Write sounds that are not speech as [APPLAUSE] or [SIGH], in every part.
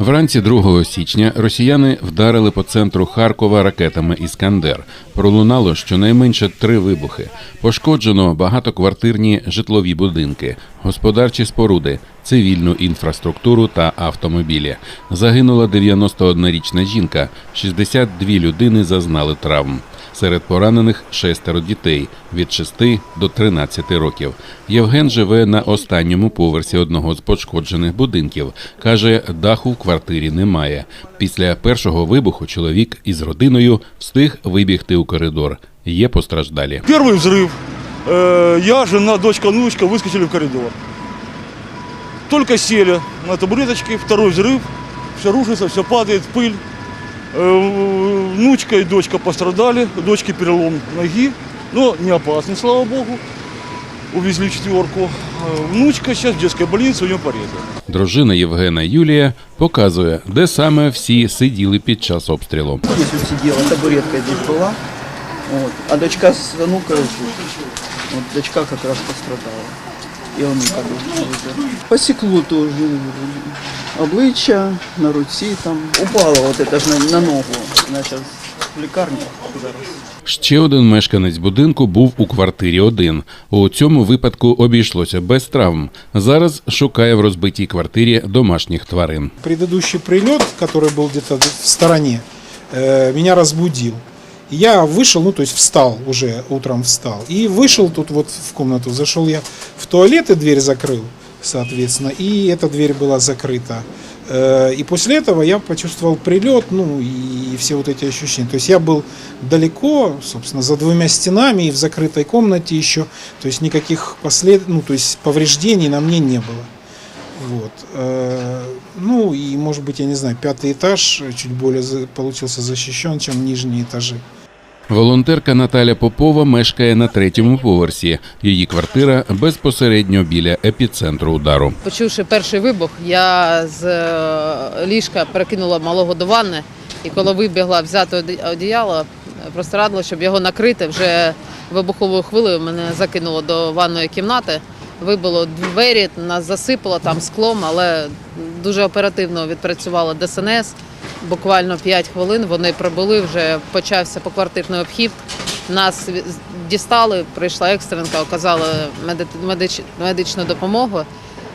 Вранці 2 січня росіяни вдарили по центру Харкова ракетами Іскандер. Пролунало щонайменше три вибухи. Пошкоджено багатоквартирні житлові будинки, господарчі споруди, цивільну інфраструктуру та автомобілі. Загинула 91-річна жінка, 62 людини зазнали травм. Серед поранених шестеро дітей від 6 до 13 років. Євген живе на останньому поверсі одного з пошкоджених будинків. Каже, даху в квартирі немає. Після першого вибуху чоловік із родиною встиг вибігти у коридор. Є постраждалі. Первый взрыв. Э, Я, жена, дочка, внучка выскочили в коридор. Только сели на табуреточке, второй взрыв, все рушится, все падает, пыль. Э, Внучка и дочка пострадали, дочке перелом ноги, но не опасный, слава богу. Увезли в четверку. Э, Внучка сейчас в детской больнице, у нее порезы. Дружина Євгена Юлія показує, де саме всі сиділи під час обстрілу. Здесь вот сидела, табуретка здесь была. Вот. А дочка с внукой тут. Вот дочка как раз пострадала. І онука дуже. Посекло тоже обличчя, на руці там. Упала вот это ж на, на ногу. Вона зараз в лікарні зараз. Ще один мешканець будинку був у квартирі один. У цьому випадку обійшлося без травм. Зараз шукає в розбитій квартирі домашніх тварин. Предыдущий прилет, который был где-то в стороне, э, меня разбудил. И Я вышел, ну то есть встал уже, утром встал. И вышел тут вот в комнату, зашел я в туалет и дверь закрыл, соответственно. И эта дверь была закрыта. Э, И после этого я почувствовал прилет, ну и все вот эти ощущения. То есть я был далеко, собственно, за двумя стенами и в закрытой комнате еще. То есть никаких послед... ну, то есть повреждений на мне не было. Вот. э, Ну и, может быть, я не знаю, пятый этаж чуть более получился защищен, чем нижние этажи. Волонтерка Наталя Попова мешкає на третьому поверсі. Її квартира безпосередньо біля епіцентру удару. Почувши перший вибух, я з е, ліжка перекинула малого до ванни, і коли вибігла взяти одіяло, просто радила, щоб його накрити. Вже вибуховою хвилею мене закинуло до ванної кімнати. Вибило двері, нас засипало там склом, але дуже оперативно відпрацювала ДСНС. Буквально 5 хвилин вони прибули, вже почався поквартирний обхід. Нас дістали, прийшла екстренка, оказала меди- медичну допомогу.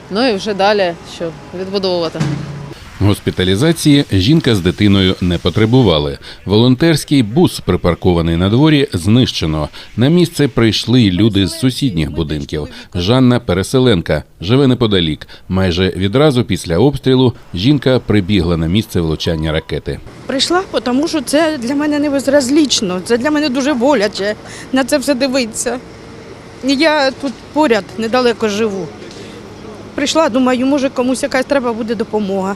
Ну і вже далі що відбудовувати. Госпіталізації жінка з дитиною не потребували. Волонтерський бус, припаркований на дворі, знищено. На місце прийшли люди з сусідніх будинків. Жанна Переселенка живе неподалік. Майже відразу після обстрілу жінка прибігла на місце влучання ракети. Прийшла, тому що це для мене не безразлічно. Це для мене дуже боляче на це все дивитися. Я тут поряд недалеко живу. Прийшла, думаю, може комусь якась треба буде допомога.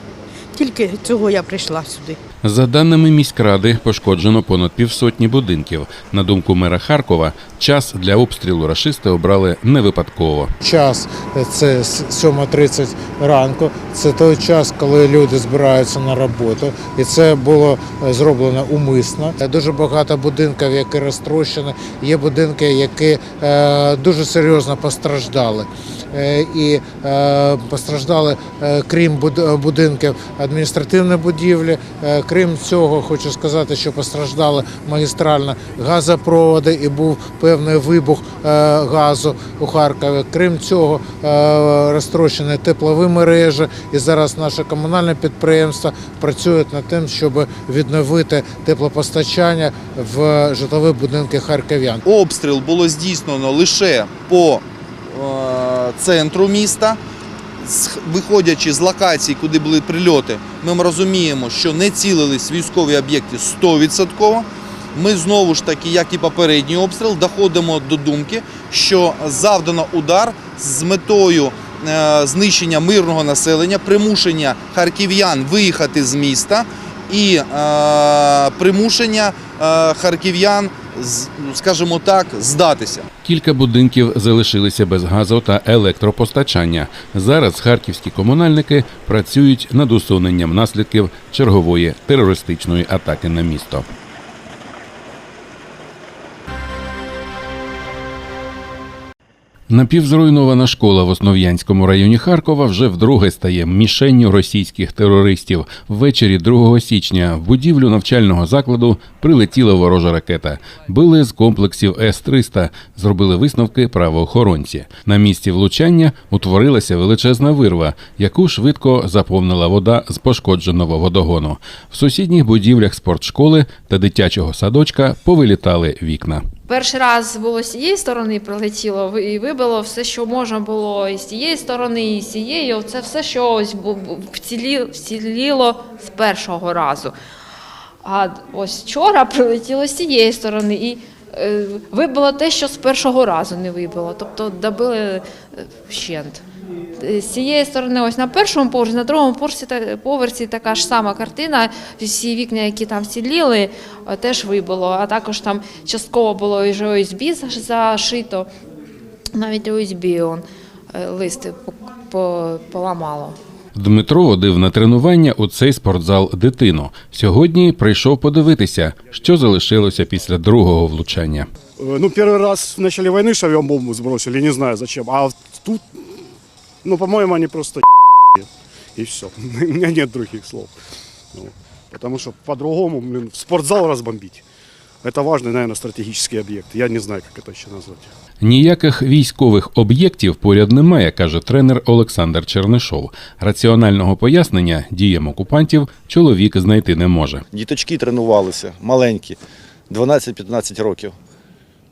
Тільки цього я прийшла сюди. За даними міськради, пошкоджено понад півсотні будинків. На думку мера Харкова, час для обстрілу рашисти обрали не випадково. час це с- 7.30 ранку. Це той час, коли люди збираються на роботу, і це було е, зроблено умисно. Е, Дуже багато будинків, які розтрощені. Є будинки, які е, дуже серйозно постраждали. Е, І е, постраждали, е, крім буд- будинків, адміністративні будівлі. Крім цього, хочу сказати, що постраждали магістральні газопроводи і був певний вибух газу у Харкові. Крім цього, розтрощені теплові мережі, і зараз наше комунальне підприємство працюють над тим, щоб відновити теплопостачання в житлові будинки харків'ян. Обстріл було здійснено лише по центру міста. Виходячи з локацій, куди були прильоти, ми розуміємо, що не цілились військові об'єкти 100%. Ми знову ж таки, як і попередній обстріл, доходимо до думки, що завдано удар з метою е, знищення мирного населення, примушення харків'ян виїхати з міста і е, примушення е, харків'ян, скажімо так, здатися. Кілька будинків залишилися без газу та електропостачання. Зараз харківські комунальники працюють над усуненням наслідків чергової терористичної атаки на місто. Напівзруйнована школа в Основ'янському районі Харкова вже вдруге стає мішенню російських терористів. Ввечері 2 січня в будівлю навчального закладу прилетіла ворожа ракета. Били з комплексів С-300, зробили висновки правоохоронці. На місці влучання утворилася величезна вирва, яку швидко заповнила вода з пошкодженого водогону. В сусідніх будівлях спортшколи та дитячого садочка повилітали вікна. Перший раз було з цієї сторони прилетіло і вибило все, що можна було і з цієї сторони, і з цієї. Це все, що ось вціліло з першого разу. А ось вчора прилетіло з цієї сторони і е, вибило те, що з першого разу не вибило. Тобто добили е, вщент. Е, З цієї сторони, ось на першому поверсі, на другому поверсі, та- поверсі така ж сама картина. Всі вікна, які там вціліли, е, теж вибило. А також там частково було і ОСБ заш- зашито. Навіть ОСБ он, е, листи по- по- поламало. Дмитро водив на тренування у цей спортзал дитину. Сьогодні прийшов подивитися, що залишилося після другого влучання. Э, Ну, первый раз в начале войны ж авиабомбу сбросили, не знаю зачем. А тут, ну, по-моему, они просто [LAUGHS] и все. [LAUGHS] У меня нет других слов. Ну, Потому что по-другому, блин, спортзал разбомбить. Это важный, наверное, стратегический объект. Я не знаю, как это еще назвать. Ніяких військових об'єктів поряд немає, каже тренер Олександр Чернишов. Раціонального пояснення діям окупантів чоловік знайти не може. Діточки тренувалися, маленькі, 12-15 років.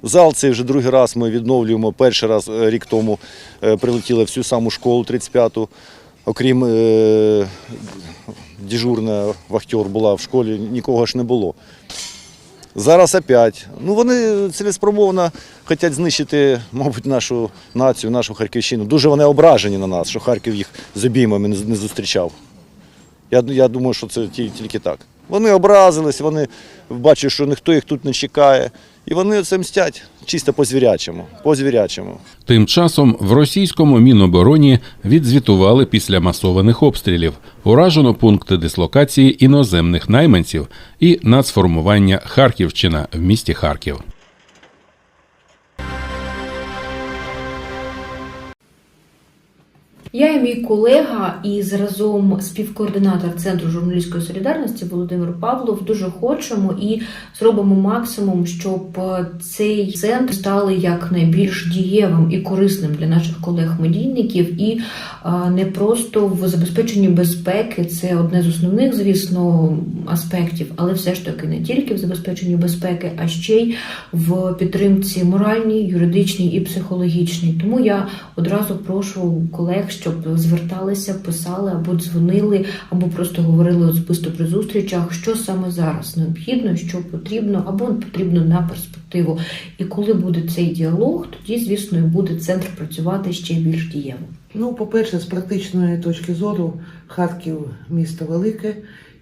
Зал цей вже другий раз ми відновлюємо. Перший раз е, рік тому е, прилетіли всю саму школу 35-ту. Окрім е, дежурна вахтер була в школі, нікого ж не було. Зараз опять. Ну вони цілеспромовно хочуть знищити, мабуть, нашу націю, нашу Харківщину. Дуже вони ображені на нас, що Харків їх з обіймами не зустрічав. Я, я думаю, що це тільки так. Вони образились, вони бачать, що ніхто їх тут не чекає. І вони це мстять чисто по-звірячому. По-звірячому. Тим часом в російському мінобороні відзвітували після масованих обстрілів. Уражено пункти дислокації іноземних найманців і нацформування Харківщина в місті Харків. Я і мій колега і разом співкоординатор Центру журналістської солідарності Володимир Павлов дуже хочемо і зробимо максимум, щоб цей центр стали як найбільш дієвим і корисним для наших колег-медійників, і не просто в забезпеченні безпеки. Це одне з основних, звісно, аспектів, але все ж таки не тільки в забезпеченні безпеки, а ще й в підтримці моральній, юридичній і психологічній. Тому я одразу прошу колег, щоб зверталися, писали або дзвонили, або просто говорили особисто при зустрічах, що саме зараз необхідно, що потрібно, або потрібно на перспективу. І коли буде цей діалог, тоді, звісно, і буде центр працювати ще більш дієво. Ну, по-перше, з практичної точки зору, Харків місто велике,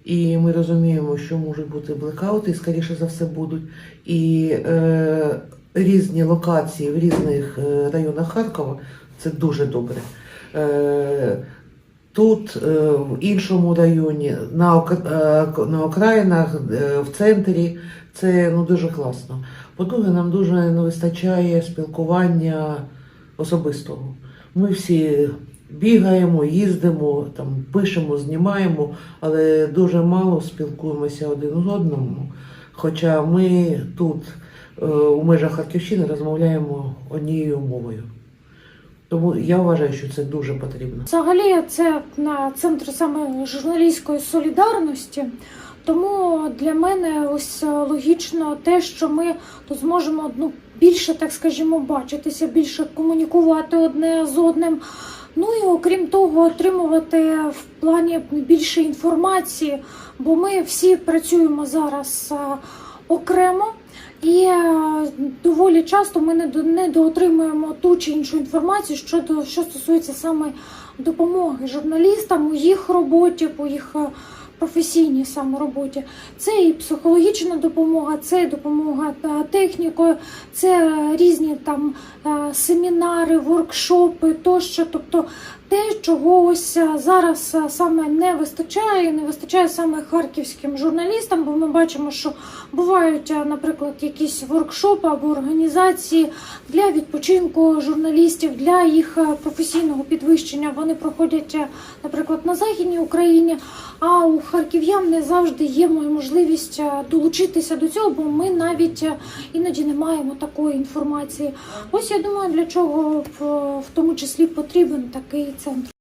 і ми розуміємо, що можуть бути блекаути, і скоріше за все будуть. І е, різні локації в різних е, районах Харкова це дуже добре. Е, Тут, е, в іншому районі, на, е, на окраїнах, в центрі це ну, дуже класно. По-друге, нам дуже не вистачає спілкування особистого. Ми всі бігаємо, їздимо, там, пишемо, знімаємо, але дуже мало спілкуємося один з одному. Хоча ми тут у межах Харківщини розмовляємо однією мовою. Тому я вважаю, що це дуже потрібно. Взагалі, це на центр саме журналістської солідарності. Тому для мене ось е, логічно те, що ми тут зможемо ну, більше, так скажімо, бачитися, більше комунікувати одне з одним. Ну і окрім того, отримувати в плані більше інформації, бо ми всі працюємо зараз е, окремо. І е, доволі часто ми не, до- не доотримуємо ту чи іншу інформацію щодо що стосується саме допомоги журналістам у їх роботі, по їх е, професійній саме роботі. Це і психологічна допомога, це допомога е, технікою, це різні там семінари, воркшопи тощо. Тобто те, чого ось е, зараз е, саме не вистачає, не вистачає саме харківським журналістам, бо ми бачимо, що бувають, е, наприклад, якісь воркшопи або організації для відпочинку журналістів, для їх професійного підвищення. Вони проходять, наприклад, на Західній Україні. А у харків'ян не завжди є можливість долучитися до цього, бо ми навіть іноді не маємо такої інформації. Ось я думаю, для чого в тому числі потрібен такий центр.